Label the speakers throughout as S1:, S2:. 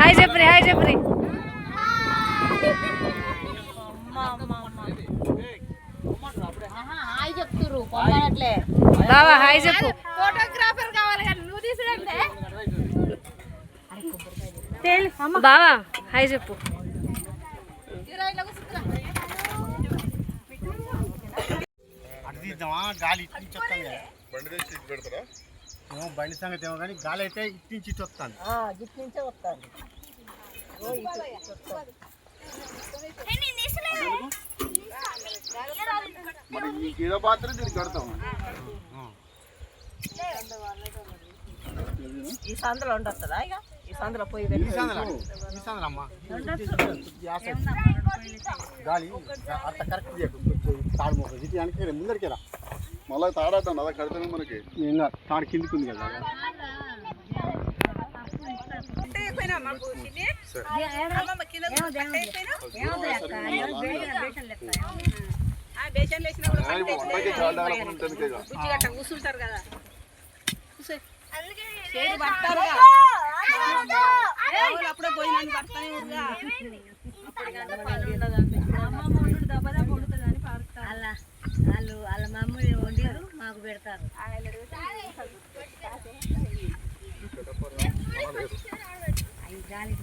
S1: Hi చెప్పరి hi చెప్పరి బావా హాయ్ చెప్పు.
S2: ఫోటోగ్రాఫర్ కావాలి నువ్వు తీసుడంటే
S1: బావా హాయ్ చెప్పు.
S3: గాలి కదా
S4: బండి తెచ్చి ఇటు పెడతారా?
S3: ఏమో బండి సంగతి ఏమో కానీ గాలి అయితే ఇటు నుంచి ఇటు వస్తాను
S2: జిట్ నుంచే వస్తాను
S4: మరి ఈ గీడ పాత్ర దీనికి కడతాం.
S2: ఈ సందులో ఉండొస్తుందా ఇక? ఈ సందులో పోయి
S3: ఈ సందలా? ఈ సందలా అమ్మా. యాస గాలి అట్ట కరెక్ట్ చేయకు తాడు మోక ఇటు వెనక్కి ముందరికి రా.
S4: మళ్ళీ తాడాటం అలా కడితేనే మనకి.
S3: తాడు కిందికి ఉంది కదా.
S2: కూర్చుంటారు కదా అప్పుడే పోయినాన్ని పడతానే
S5: వాళ్ళు వాళ్ళ మమ్మీ వండారు మాకు పెడతారు. అవి గాలికి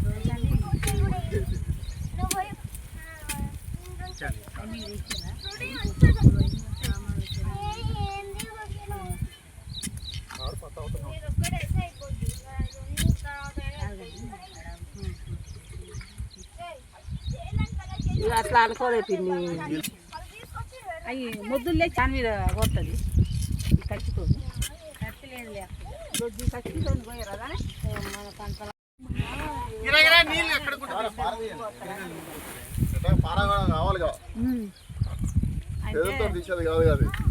S2: అట్లా అనుకోలేదు అవి ముద్దులే చాన్ మీద కొడుతుంది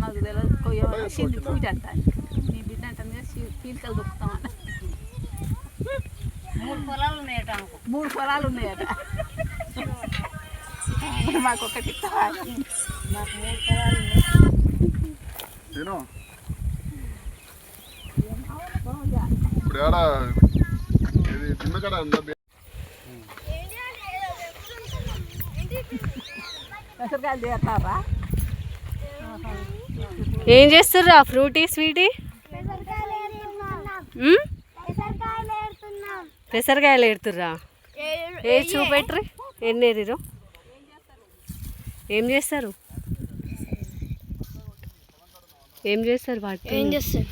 S2: మాకు తెలియదు సింది పూజ అంట. మీ బిడ్డ అంటే పీలికలు దొక్కుతామట
S5: మూడు పొలాలు ఉన్నాయట
S2: మూడు పొలాలు ఉన్నాయట. మాకు ఒకటి
S4: ఇప్పుడు ఏడ ఇది చిన్న కడ
S1: ఏం చేస్తుర్రా ఫ్రూటీ స్వీటీ? పెసరకాయలు ఏడుతుర్రా? ఏ చూపెట్రి? ఎన్ని ఏరిరు ఏం చేస్తారు? ఏం చేస్తారు వాటి ఏం చేస్తారు?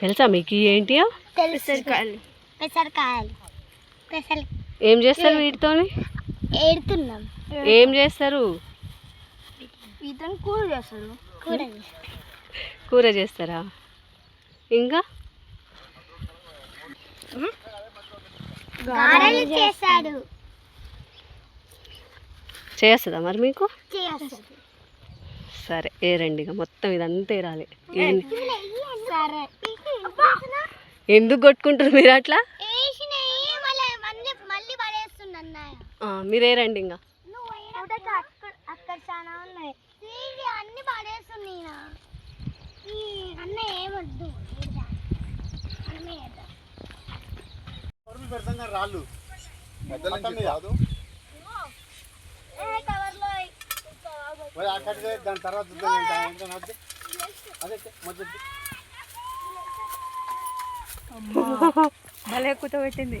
S1: తెలుసా మీకు ఇవి ఏంటియో
S6: పెసరకాయలు. పెసరకాయలు. పెసర
S1: ఏం చేస్తారు వీటితోని?
S6: ఏడుతున్నాం.
S1: ఏం చేస్తారు?
S6: కూర చేస్తాడు కూర
S1: చేస్తారా. ఇంకా?
S6: చేస్తాడు
S1: చేస్తుందా మరి మీకు? సరే ఏరండి ఇక మొత్తం ఇదంతా ఏరాలి. ఎందుకు కొట్టుకుంటారు మీరు అట్లా? మీరు ఏరండి ఇంకా.
S6: అక్కడ అక్కడ చాలా ఉన్నాయి. ఇవి అన్ని పడేస్తున్నాయి నా. ఈ అన్న ఏమొద్దు
S3: పెడతాం కానీ రాళ్ళు.
S4: కాదు
S3: అక్కడికి దాని తర్వాత. అదే మధ్య
S1: భలే కూతబెట్టింది.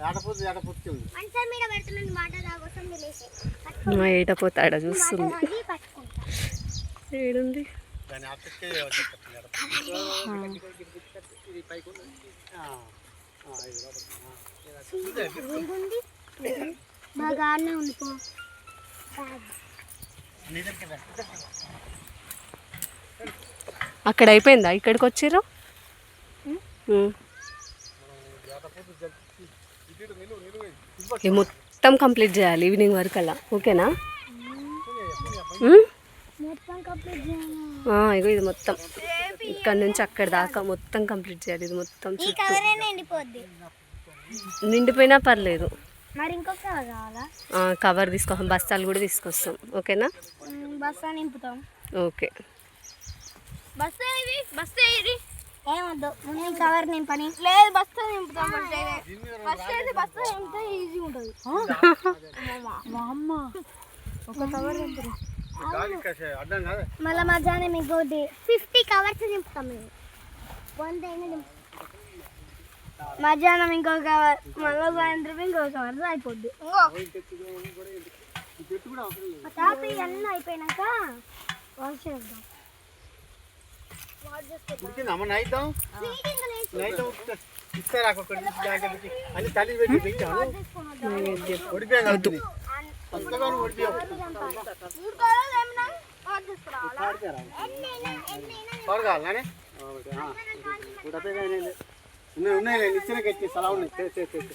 S3: ఆటపోతే ఉంది
S6: మంచం మీద పెడుతున్నాను మాట దాకోసం లేసే
S1: మా ఏట పోతాడా చూస్తుంది. ఏడుంది?
S3: ఆటకే
S6: ఉంది
S1: అక్కడ అయిపోయిందా? ఇక్కడికి వచ్చిర్రు. ఇది మొత్తం కంప్లీట్ చేయాలి ఈవినింగ్ వరకు అలా. ఓకేనా? ఇగో ఇది మొత్తం. ఇక్కడ నుంచి అక్కడ దాకా మొత్తం కంప్లీట్ చేయాలి. ఇది మొత్తం చుట్టూ. నిండిపోయినా పర్లేదు.
S6: మరి ఇంకొక కవర్ కావాలా?
S1: ఆ, కవర్ తీసుకో బస్తాలు కూడా తీసుకొస్తాం. ఓకేనా?
S6: బస్తా నింపుతాం.
S1: ఓకే.
S6: బస్తా ఇది బస్తా ఇది ఏమొద్దు ముందు కవర్ నింపని. లేదు బస్తా నింపుతాం ఫస్ట్ అయితే బస్తా నింపితే ఈజీ ఉంటుంది.
S7: ఒక కవర్ నింపురు.
S3: గాలి కసే అడ్డం కాదా
S6: మళ్ళీ మధ్యాహ్నం ఇంకోటి. ఫిఫ్టీ కవర్స్ నింపుతాం మేము. వంద అయినా నింపుతాం. మధ్యాహ్నం ఇంకో కవర్ మళ్ళీ సాయంత్రం ఇంకో కవర్ అయిపోద్ది. తాపి అన్నీ అయిపోయినాక వాష్ చేద్దాం.
S3: నైట్? నైట్ ఇస్తారా తల్లి పెట్టి. పెట్టాను పడగాలనే ఉన్నాయి ఉన్నాయి నిచ్చిన కట్టి సలా ఉన్నాయి చే, చే, చే, చే.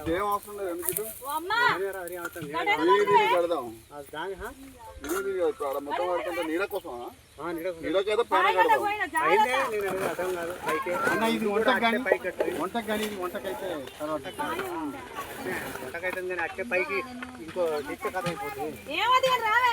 S4: ఇదేం అవసరం లేదు. ఎందుకు కడదాం ఇప్పుడు మొత్తం నీళ్ళ కోసం. నీళ్ళకైతే పైన కడదాం.
S3: అన్న ఇది వంటకు కానీ వంటకు కానీ ఇది వంటకైతే తర్వాత వంటకైతే కానీ అట్టే పైకి ఇంకో నిత్య కథ అయిపోతుంది.
S7: రావే?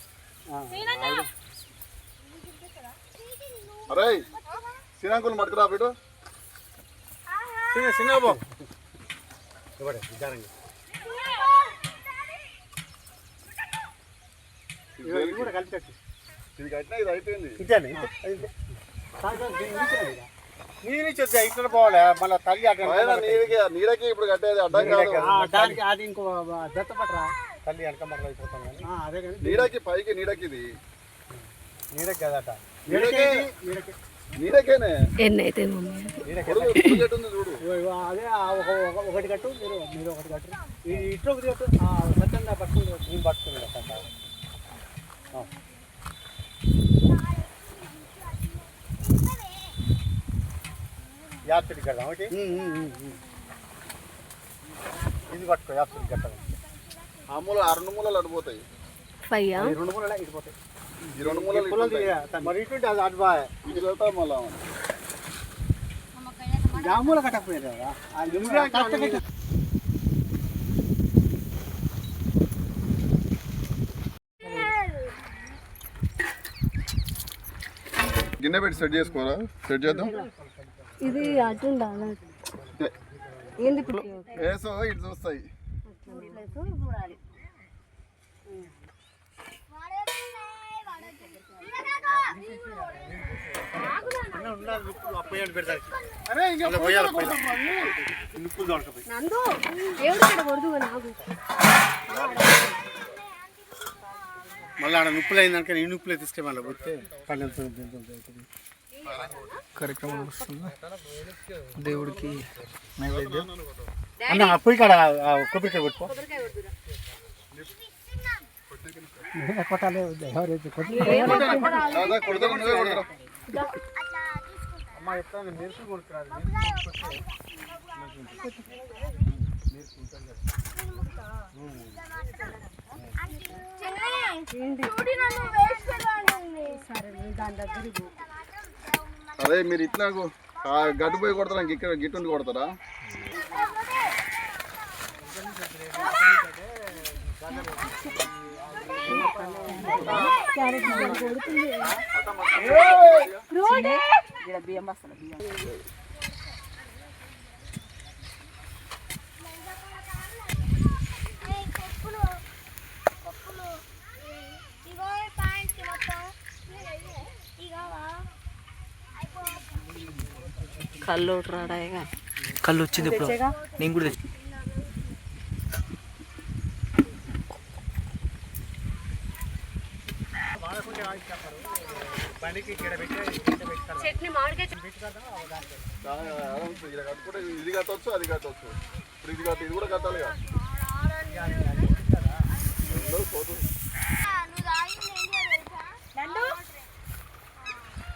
S4: అరే శ్రీనాంకులు మట్టుకురా బిడ్డు
S3: విచారంగా ఇది
S4: ఇది కట్టినా ఇది అయిపోయింది.
S3: నేను ఇచ్చేది పోవాలి? మళ్ళీ తల్లి అక్కడ
S4: నీడకి ఇప్పుడు కట్టేది అడ్డం కాదు.
S3: ఆ, దానికి అది ఇంకో జత పట్టరా? తల్లి వెనక మరల అయిపోతాం కానీ. ఆ, అదే కానీ
S4: నీడకి పైకి నీడకి ఇది
S3: నీడకి కదట.
S4: నీడకే
S3: నీడకి.
S4: నీడకేనే.
S1: ఎన్ని అయితే మమ్మీ?
S3: నీడకి.
S4: పొడుగు పొడుగు చెట్టు ఉంది చూడు.
S3: అదే ఒకటి కట్టు మీరు మీరు ఒకటి కట్టు. ఇట్లా ఒకటి కట్టు. ఆ సత్యంగా పట్టుకుంది నేను పట్టుకుంది కదా యాత్రి కడదాం ఒకటి ఇది పట్టుకో యాత్రి కట్టాలి
S4: ఆ మూల ఆ రెండు మూలలు అడిపోతాయి
S1: ఫైవ్
S3: ఈ రెండు మూలలు ఇటుపోతాయి
S4: ఈ రెండు మూలలు
S3: పుల్లలు
S4: ఇటు ఉంటాయి.
S3: తీయ- మరి ఇటువంటి అది అటు
S4: వెళ్తాం మళ్ళా
S3: జామూల కట్టకపోయారు కట్టకట్ట
S4: గిన్నె పెట్టి సెట్ చేసుకోరా? సెట్ చేద్దాం.
S1: ఇది అటు ఉండాలి ఏంది ఇప్పుడు
S4: వేసో ఇటు చూస్తాయి
S3: అప్పయ్యాడు పెడతారు
S4: అరే ఇంకా
S3: ఇలా పోయాలి పోయాలి నిప్పులు దొరకపోయి
S1: నందు దేవుడు ఇక్కడ కొడుదు నాకు.
S3: మళ్ళీ ఆడ నుప్పులు అయిందనుక ఈ నుప్పులే తీసుకెళ్ళి మళ్ళీ పోతే. పన్నెండు
S8: కార్యక్రమం నడుస్తుంది. దేవుడికి నైవేద్యం.
S3: అన్న అప్పుడు ఇక్కడ కొబ్బరికాయ కొట్టుకో. కొట్టాలి ఎవరైతే కొట్టుకో
S4: కొడతా నువ్వే మీరు ఇట్లా గడ్డు పోయి కొడతారా? ఇక్కడ గిట్టుండి కొడతారా?
S7: ఇక్కడ బియ్యం బియ్యం
S1: కళ్ళు రాడాయిగా.
S8: కళ్ళు వచ్చింది ఇప్పుడు. నేను కూడా తెచ్చి
S3: బండికి ఇక్కడ పెట్టి ఇక్కడ పెట్టుకోవాలి
S1: చట్నీ మామిడికాయ
S4: దాని ఆరామ్సే ఇలా కట్టుకుంటే ఇది కట్టవచ్చు అది కట్టవచ్చు ఇప్పుడు ఇది కట్టి ఇది కూడా
S6: తెలుసా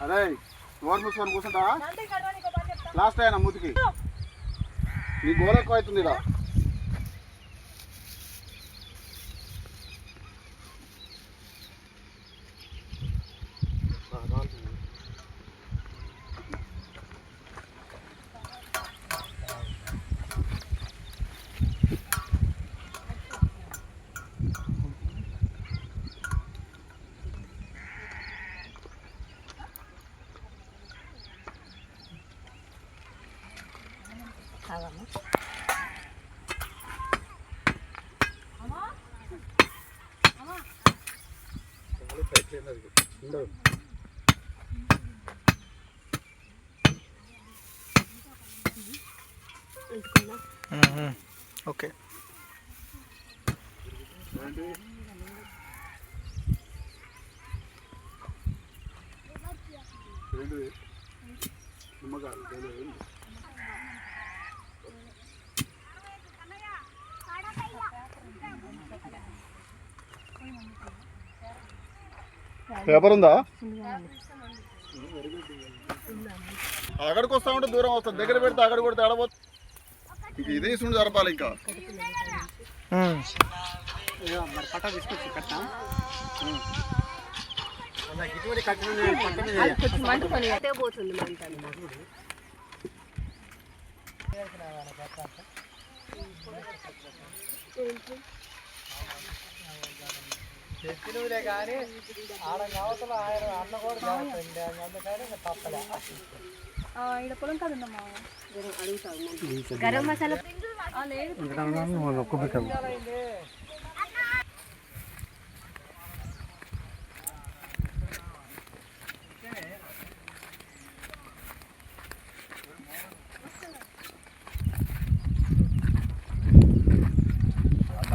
S3: అదే నోరు మూసుకొని కూర్చుంటా లాస్ట్ అయినా మూతికి? నీ గోల ఎక్కువ అవుతుంది ఇలా.
S8: ఓకే.
S4: పేపర్ ఉందా? అక్కడికి వస్తా ఉంటే దూరం వస్తుంది దగ్గర పెడితే అక్కడ కొడితే ఆడబోతుంది ఇంక ఇదే సుండి జరపాలి ఇంకా.
S3: చెప్పినవులే కానీ ఆడ కావతల ఆయన అన్న కూడా అందుకని తప్పలే.
S7: ఇక్కడ పొలం కాదు ఉందమ్మా
S1: గరం మసాలా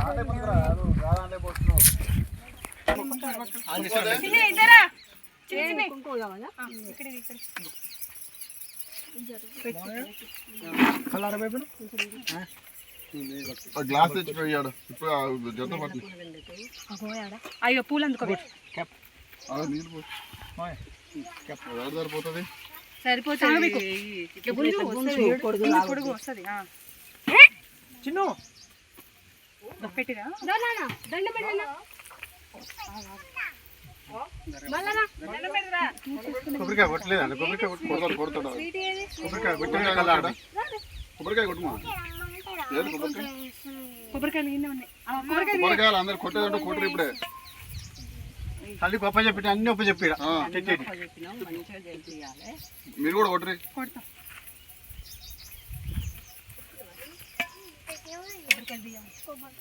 S4: అది దాంట్లో పోస్తున్నావు.
S1: కుంకుమ కావాలా
S4: ఆ గ్లాస్ తెచ్చి పోయాడు ఇప్పుడు ఆ జత పట్టి
S7: అయ్యో పూలు అందుకో
S4: ఆ నీళ్ళు పో. ఎవరు సరిపోతుంది
S7: సరిపోతుంది పొడుగు వస్తుంది
S3: చిన్ను
S7: పెట్టిరా
S3: కొబ్బరికాయ కొట్టలేదు? అండి కొబ్బరికాయ కొట్టు
S4: కొడతాడు కొడతాడు.
S3: కొబ్బరికాయ కొట్టిన కల్లా
S4: కొబ్బరికాయ కొట్టుమా? కొబ్బరికాయ?
S7: కొబ్బరికాయలు
S4: అందరు కొట్టేదంటే కొట్టరు ఇప్పుడే.
S3: తల్లి గొప్ప చెప్పి అన్ని ఒప్ప చెప్పి
S4: ఆ, మీరు కూడా కొట్టరి.
S7: కొడతాం.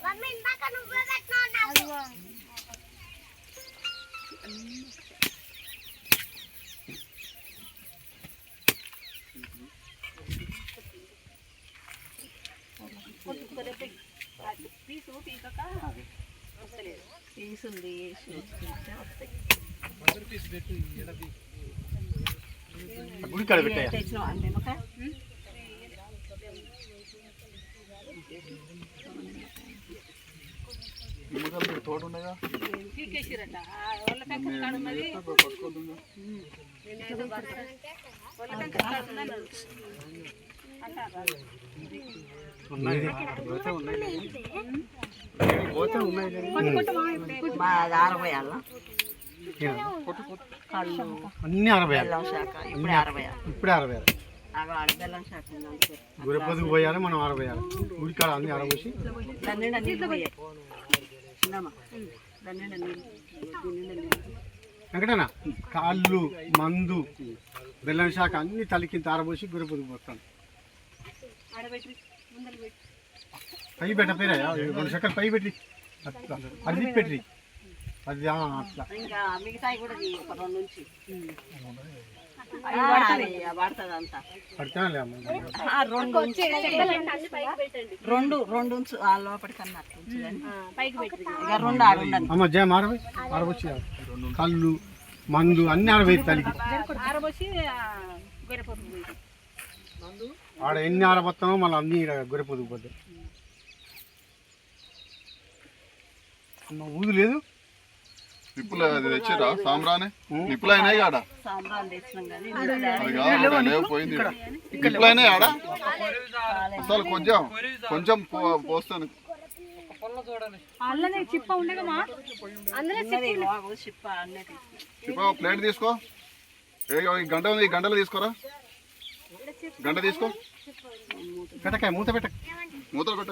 S6: మమ్మీ ఇందాక నువ్వే పెట్టినావు నాకు
S1: తీసుంది
S3: గుడి కాడ పెట్టాయి
S1: తెచ్చినావా నిమ్మకాయ
S4: నిమ్మకాయలు మీకు తోట ఉన్నాయా
S7: పీకేసిరట వాళ్ళ పక్కన కాడ ఉన్నది
S4: పట్టుకోద్దు
S1: నేను
S3: ఉన్నాయి పోతే ఉన్నాయి పోతే ఉన్నాయి
S2: మా అరవై అల్ల కళ్ళు
S3: అన్ని అరవై
S2: ఇప్పుడే అరవై
S3: అరవై గురపదికి పోయాలి మనం అరవై ఉడికాడ అన్ని అరవసి వెంకటనా కాళ్ళు మందు బెల్లం శాఖ అన్ని తలికి తారబోసి గురపదికి పోతాను పై పెట్ట పేరయ్యా రెండు చక్కలు పై పెట్టి. అది పెట్టి. అది అట్లా.
S2: ఇంకా మిగతాయి కూడా రెండు
S3: కళ్ళు మందు అన్ని
S7: గొర్రెపోతుంది
S3: ఆడ ఎన్ని ఆరబోతామో మళ్ళీ అన్ని ఈడ గురపొదుకు పోతాయి. అమ్మ ఊదు లేదు?
S4: నిప్పులు అది తెచ్చిరా సాంబ్రాని? నిప్పులు అయినాయి కాడ అది కాదు పోయింది. నిప్పులు అయినాయి ఆడ? అసలు కొంచెం కొంచెం పో- పోస్తాను.
S7: అల్లనే చిప్ప
S4: ప్లేట్ తీసుకో. గంట ఉంది ఈ గంటలు తీసుకోరా? గంట తీసుకో.
S3: పెట్టకాయ మూత పెట్టక.
S4: మూతలు పెట్ట.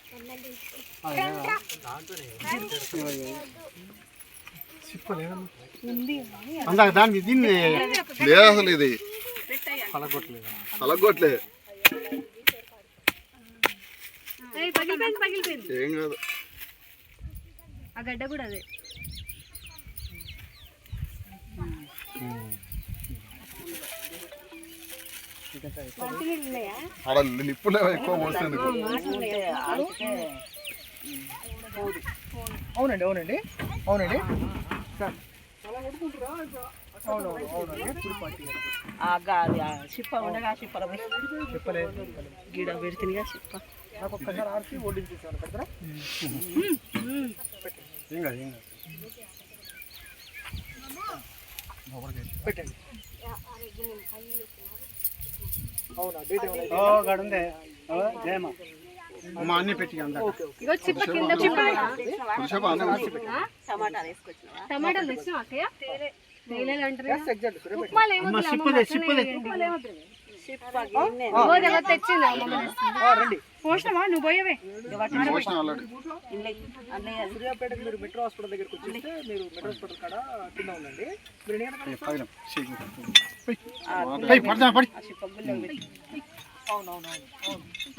S3: అందాక దాన్ని దీన్ని
S4: లేదు అసలు ఇది.
S3: పలగొట్టలేదు
S1: పగిలిపోయింది.
S4: ఏం కాదు.
S1: ఆ గడ్డ కూడా అదే.
S4: ఆడ నిప్పులే ఎక్కువ పోస్తుంది
S8: అవునండి అవునండి. అవునండి.
S2: గిడ పెడుతుందిగా చిప్ప.
S8: నాకు ఒక్కసారి ఆర్చి ఓడించేసాను పెద్దరా?
S3: ఏం కాదు ఏం కాదు.
S8: పెట్టండి. అవునా? డేట్ ఏమైనా
S3: ఓ గడుందే. ఓ జయమ్మ. అమ్మ అన్ని పెట్టి
S2: టమాటాలు
S1: తెచ్చిన తెచ్చింది
S7: పోసినావా? నువ్వు పోయేవే.
S8: సూర్యాపేటకి మీరు మెట్రో హాస్పిటల్ దగ్గరికి వచ్చేస్తే మీరు మెట్రో హాస్పిటల్ కాడ కింద ఉండండి.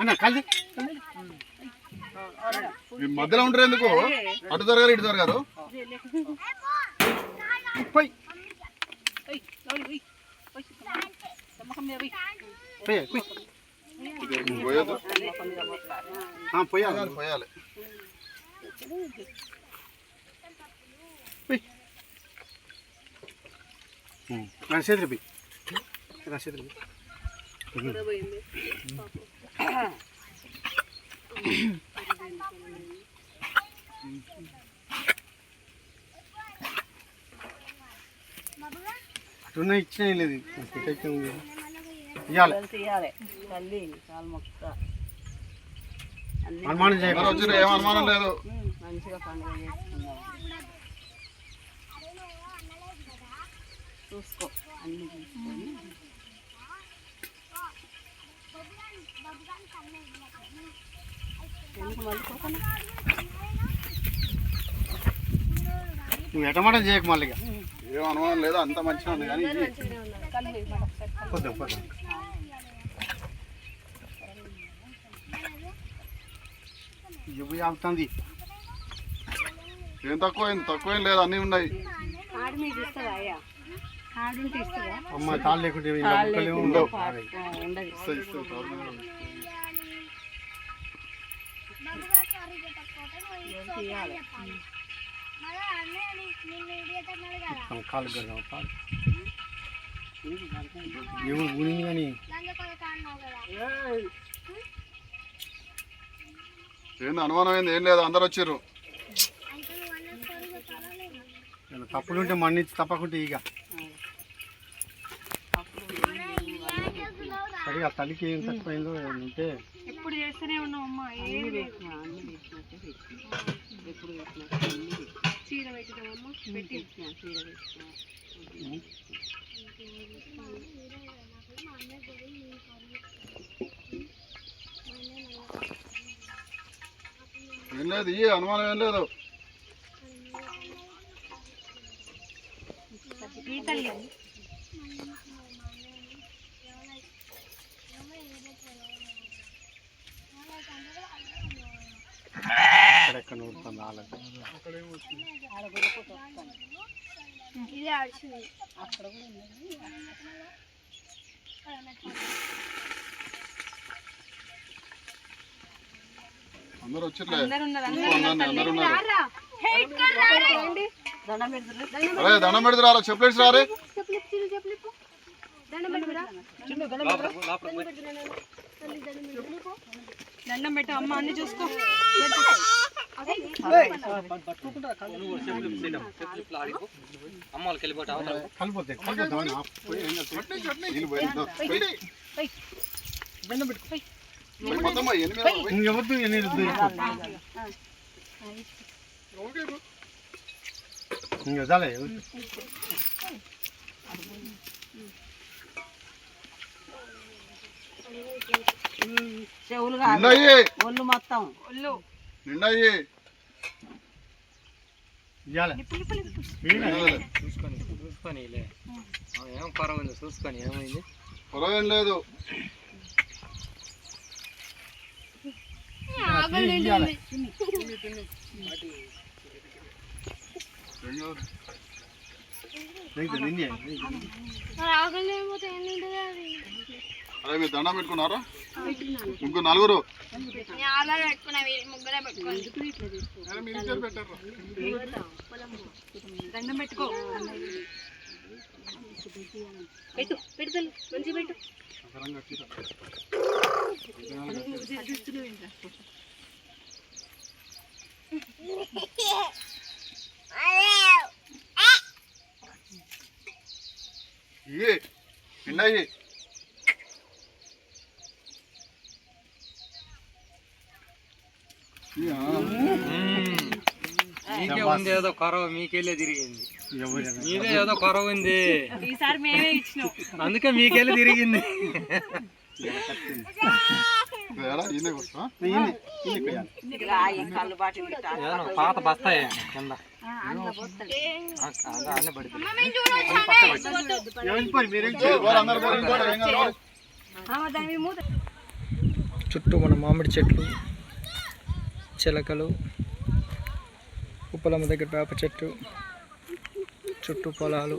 S3: అన్న కలిసి
S4: మధ్యలో ఉంటారు ఎందుకు? అటు జరగారు ఇటు జరగారు
S3: పోయి పోయి పోయి
S4: ఇది పోయొద్దు
S3: ఆ, పోయాలి
S4: పోయాలి
S3: చేతులు పోయి నా చేతులు అటున్న ఇచ్చిన లేదు పెట్టయితే అనుమానం చేయకుండా
S4: ఏం అనుమానం లేదు.
S2: మంచిగా పండుగ చేసుకుందాం. చూసుకో అన్ని చూసుకొని
S3: నువ్వు ఎటమాటం చేయకు మళ్ళీ.
S4: ఏం అనుమానం లేదు అంత మంచిగా ఉంది కానీ
S3: పొద్దాం పొద్దాం ఇవ్వు ఆగుతుంది.
S4: ఏం తక్కువ తక్కువ ఏం లేదు అన్నీ ఉన్నాయి.
S3: అమ్మ తాళ్ళు లేకుంటే ఉండవు.
S4: ఇస్తాయి,
S3: ఏమో ఊనింది కానీ?
S4: ఏంది అనుమానం ఏంది ఏం లేదు అందరు
S3: ఇలా తప్పులుంటే మన్నించి తప్పకుంటే ఇక.
S6: ఏం
S3: సరిగా తల్లికి ఏం తక్కువైందో ఉంటే.
S7: ఎప్పుడు చేస్తూనే ఉన్నావు అమ్మ
S2: అన్ని ఎప్పుడు అన్ని పెట్టినా
S7: చీర పెట్టినామమ్మ పెట్టి
S2: చీర పెట్టినా
S4: ఏం లేదు ఈ అనుమానం ఏం లేదు.
S7: ఈ తల్లి.
S3: ఎక్కడెక్కడ నూరుతుంది వాళ్ళకి?
S6: ఇది ఆడిచింది
S4: అందరు వచ్చిర్లే
S7: అందరు ఉన్నారు
S2: దండం పెడుతున్నారు
S4: అరే దండం పెడితే రారా చెప్పలేసి రారే
S7: దండం పెట్టు అమ్మ అన్ని చూసుకో.
S3: కలిపోతే కలిపోతాం
S4: ఎనిమిది
S3: ఇంకా చాలే
S2: చెవులు కాదు
S4: నిండయి
S2: ఒళ్ళు మొత్తం.
S7: ఒళ్ళు
S4: నిండయి.
S9: చూసుకొని చూసుకొని ఏం పర్వాలేదు చూసుకొని ఏమైంది?
S4: పొరవేం లేదు.
S6: ఆకలి లేకపోతే ఎన్ని ఉంటుంది అది
S4: మీరు దండం పెట్టుకున్నారా? నలుగురు.
S6: ముగ్గురే
S4: పెట్టారు
S7: దండం పెట్టుకో. పెట్టు మంచి పెట్టు.
S9: మీకే ఉంది ఏదో కొరవ మీకెళ్ళే తిరిగింది. మీదే ఏదో కొరవ ఉంది.
S7: ఈసారి మేమే ఇచ్చినాం.
S9: అందుకే మీకెళ్ళి తిరిగింది. పాత బస్తాయే కింద. చుట్టూ మన మామిడి చెట్లు చిలకలు ఉప్పలమ్మ దగ్గర వేప చెట్టు చుట్టూ పొలాలు.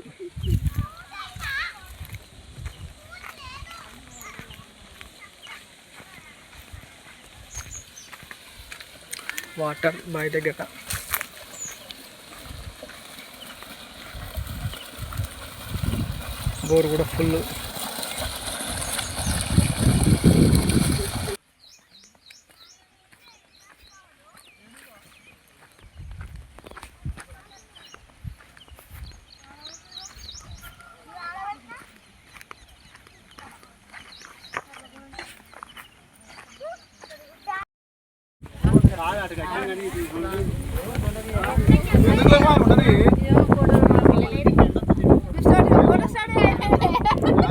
S9: వాటర్ బావి దగ్గర. బోర్ కూడా ఫుల్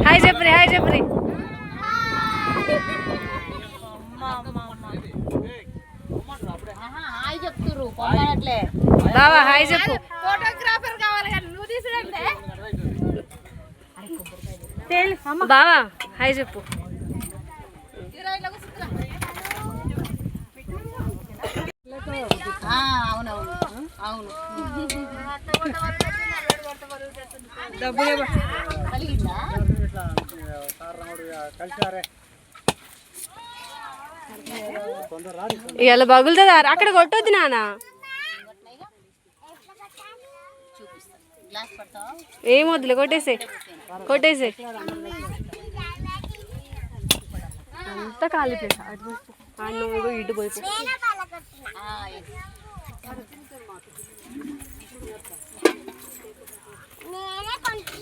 S1: హాయ్ చెప్పరి హాయ్ చెప్పరి బావా హాయ్ చెప్పు.
S7: ఫోటోగ్రాఫర్ కావాలి కానీ నువ్వు తీసుడంటే
S1: బావా హాయ్ చెప్పు. ఇవాళ పగులుతుందా అక్కడ కొట్టొద్దు నాన్న. ఏం వద్దులే కొట్టేసే కొట్టేసే అంతా కాలిపోయి నువ్వు ఇటు పోయి పో.
S6: నేనే పలకొట్టిన నేనే కొంచెం పలకొట్టిన